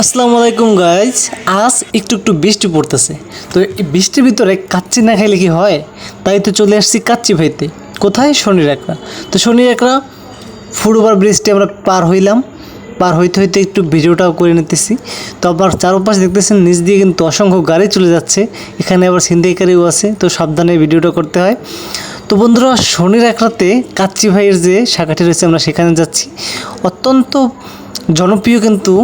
আসসালামু আলাইকুম গাইজ আজ একটু একটু বৃষ্টি পড়তেছে। তো এই বৃষ্টির ভিতরে কাচ্চি না খাইলে কি হয়? তাই তো চলে আসছি কাচ্চি ভাইতে। কোথায়? শনির একরা তো শনির একরা ফুট ওভার ব্রিজটি আমরা পার হইলাম। পার হইতে হইতে একটু ভিডিওটাও করে নিতেছি। তো আবার চারপাশ দেখতেছেন, নিচ দিয়ে কিন্তু অসংখ্য গাড়ি চলে যাচ্ছে। এখানে আবার ছিনতাইকারীও আছে, তো সাবধানে ভিডিওটা করতে হয়। তো বন্ধুরা শনির একরাতে কাচ্চি ভাইয়ের যে শাখাটি রয়েছে, আমরা সেখানে যাচ্ছি। অত্যন্ত জনপ্রিয় কিন্তু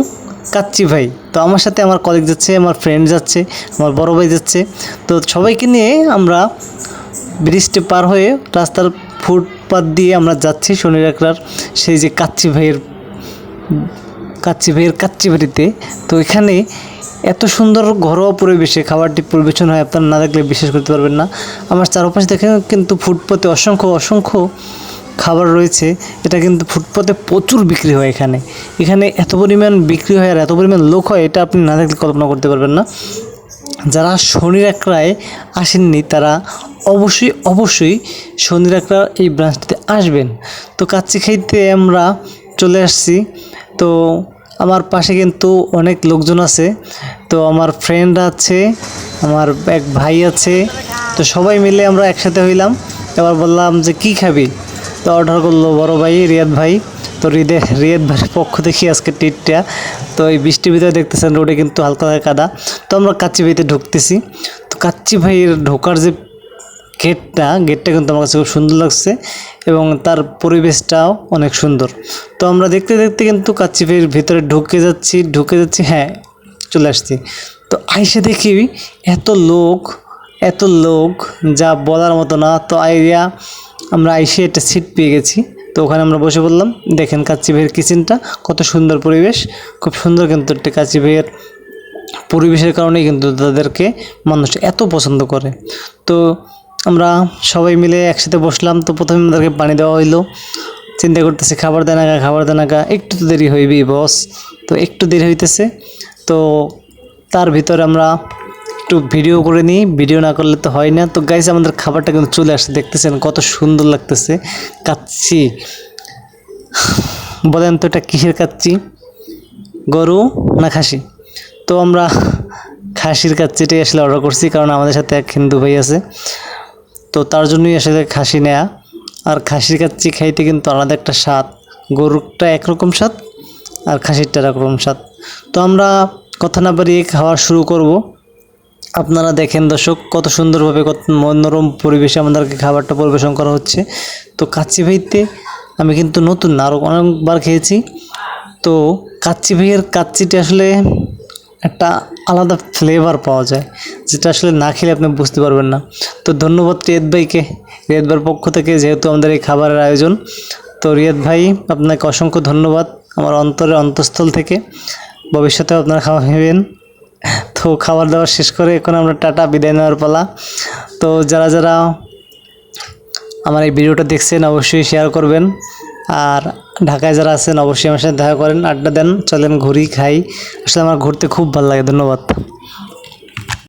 কাচ্চি ভাই। তো আমার সাথে আমার কলিগ যাচ্ছে, আমার ফ্রেন্ড যাচ্ছে, আমার বড় ভাই যাচ্ছে। তো সবাইকে নিয়ে আমরা ব্রিজটি পার হয়ে রাস্তার ফুটপাথ দিয়ে আমরা যাচ্ছি শনি একরার সেই যে কাচ্চি ভাইয়ের কাচ্চি ভাইয়ের কাচ্চি বাড়িতে। তো এখানে এত সুন্দর ঘরোয়া পরিবেশে খাবারটি পরিবেশন হয়, আপনারা না দেখলে বিশ্বাস করতে পারবেন না। আমার চারপাশে দেখেন কিন্তু ফুটপাতে অসংখ্য অসংখ্য খাবার রয়েছে, এটা কিন্তু ফুটপাতে প্রচুর বিক্রি হয় এখানে। এখানে এত পরিমাণ বিক্রি হয় আর এত পরিমাণ লোক হয়, এটা আপনি না দেখলে কল্পনা করতে পারবেন না। যারা শনির একরায় আসেননি, তারা অবশ্যই অবশ্যই শনির একরা এই ব্রাঞ্চটিতে আসবেন। তো কাচ্চি খাইতে আমরা চলে আসছি। তো আমার পাশে কিন্তু অনেক লোকজন আছে। তো আমার ফ্রেন্ড আছে, আমার এক ভাই আছে। তো সবাই মিলে আমরা একসাথে হইলাম। এবার বললাম যে, কি খাবি? তো অর্ডার করল বড় ভাই রিয়াদ ভাই। তো রিদে রিয়াদ ভাইয়ের পক্ষ দেখি আজকে টিটটা তো এই বৃষ্টির ভিতরে দেখতেছেন রোডে কিন্তু হালকা হালকা কাদা। তো আমরা কাচ্চি ভাইতে ঢুকতেছি। তো কাচ্চি ভাইয়ের ঢোকার যে গেটটা গেটটা কিন্তু আমার কাছে খুব সুন্দর লাগছে এবং তার পরিবেশটাও অনেক সুন্দর। তো আমরা দেখতে দেখতে কিন্তু কাচ্চি ভাইয়ের ভিতরে ঢুকে যাচ্ছি ঢুকে যাচ্ছি হ্যাঁ চলে আসছি। তো আইসে দেখি এত লোক এত লোক, যা বলার মতো না। তো আইডিয়া আমরা আইসে একটা সিট পেয়ে গেছি। তো ওখানে আমরা বসে বললাম দেখেন কাচ্চি ভাইয়ের কিচেনটা কত সুন্দর পরিবেশ। খুব সুন্দর কিন্তু একটা কাচ্চি ভাইয়ের পরিবেশের কারণেই কিন্তু তাদেরকে মানুষ এত পছন্দ করে। তো আমরা সবাই মিলে একসাথে বসলাম। তো প্রথমে আমাদেরকে পানি দেওয়া হইল। চিন্তা করতেছি, খাবার দেয় নাগা খাবার দেয় নাগা একটু তো দেরি হইবি বস তো একটু দেরি হইতেছে। তো তার ভিতরে আমরা একটু ভিডিও করে নিই। ভিডিও না করলে তো হয় না। তো গাইস আমাদের খাবারটা কিন্তু চলে আসছে। দেখতেছেন কত সুন্দর লাগতেছে। কাচ্ছি বলেন তো এটা কিসের কাচ্ছি গরু না খাসি? তো আমরা খাসির কাচ্চিটাই আসলে অর্ডার করছি, কারণ আমাদের সাথে এক হিন্দু ভাই আছে। তো তার জন্যই আসলে খাসি নেয়া। আর খাসির কাচ্চি খাইতে কিন্তু আলাদা একটা স্বাদ। গরুরটা একরকম স্বাদ, আর খাসিরটা একরকম স্বাদ। তো আমরা কথা না বাড়িয়ে খাওয়া শুরু করব। আপনারা দেখেন দর্শক, কত সুন্দরভাবে কত মনোরম পরিবেশে আমাদেরকে খাবারটা পরিবেশন করা হচ্ছে। তো কাচ্চি ভাইতে আমি কিন্তু নতুন আরও অনেকবার খেয়েছি। তো কাচ্চি ভাইয়ের কাচ্চিটা আসলে একটা আলাদা ফ্লেভার পাওয়া যায়, যেটা আসলে না খেলে আপনি বুঝতে পারবেন না। তো ধন্যবাদ রিয়াদ ভাইকে। রিয়াদ ভাইয়ের পক্ষ থেকে যেহেতু আমাদের এই খাবারের আয়োজন, তো রিয়াদ ভাই, আপনাকে অসংখ্য ধন্যবাদ। আমার অন্তরের অন্তঃস্থল থেকে। ভবিষ্যতে আপনারা খাওয়া খাবেন। তো খাবার দাবার শেষ করে এখন আমরা টাটা বিদায় নেওয়ার পালা। তো যারা যারা আমার এই ভিডিওটা দেখছেন, অবশ্যই শেয়ার করবেন। আর ঢাকায় যারা আছেন, অবশ্যই আমার সাথে দেখা করেন, আড্ডা দেন। চলেন ঘুরি, খাই। আসলে আমার ঘুরতে খুব ভালো লাগে, ধন্যবাদ।